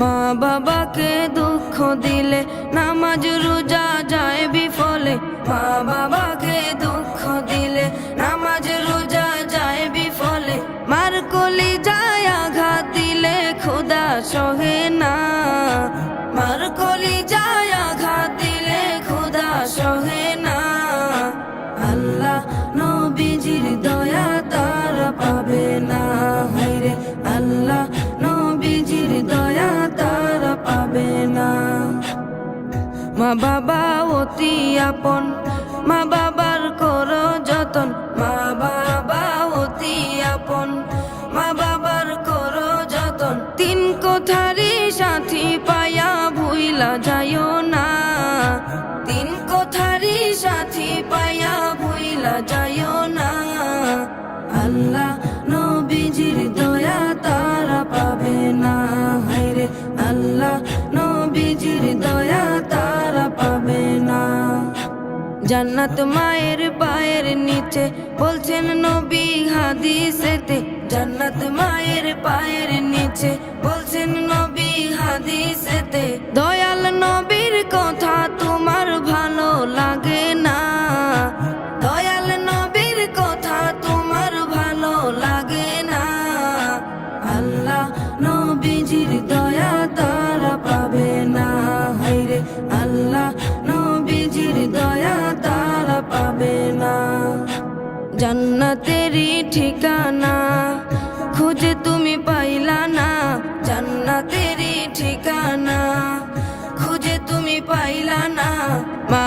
মা বাবাকে দুঃখ দিলে নামাজ রোজা যায় বিফলে। মা বাবাকে দুঃখ দিলে নামাজ রোজা যায় বিফলে। মার কলি যায় আঘাত দিলে খোদা সহে না। মা বাবা অতি আপন, মা বাবার কর যতন। মা বাবা অতি আপন, মা বাবার কর যতন। তিন কোঠারি সাথী পায়া ভুইলা যায়ও জান্নাত মায়ের পায়ের নিচে বলছেন নবী হাদিসেতে, জান্নাত মায়ের পায়ের নিচে বলছেন নবী হাদিসেতে, দয়াল নবীর কথা তোমার ভালো লাগে না। দয়াল নবীর কথা তোমার ভালো লাগে না। আল্লাহ নবীজির ঠিকানা খুঁজে তুমি পাইলা না। জান্নাতেরই ঠিকানা খুঁজে তুমি পাইলা না। মা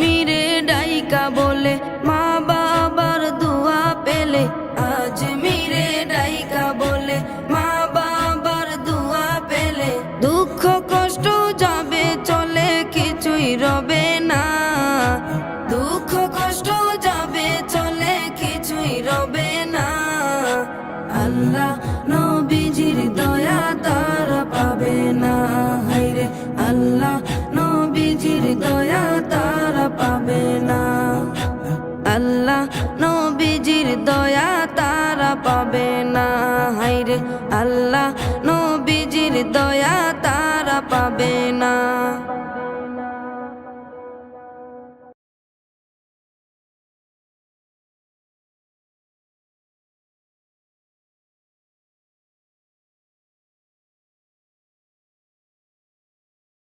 মিরে ডাইকা বলে, মা বাবার দোয়া পেলে, আজ মিরে ডাইকা বলে, মা বাবার দোয়া পেলে। দুঃখ কষ্ট যাবে, চলে কিছুই রবে না। দুঃখ কষ্ট যাবে, চলে কিছুই রবে না। আল্লাহ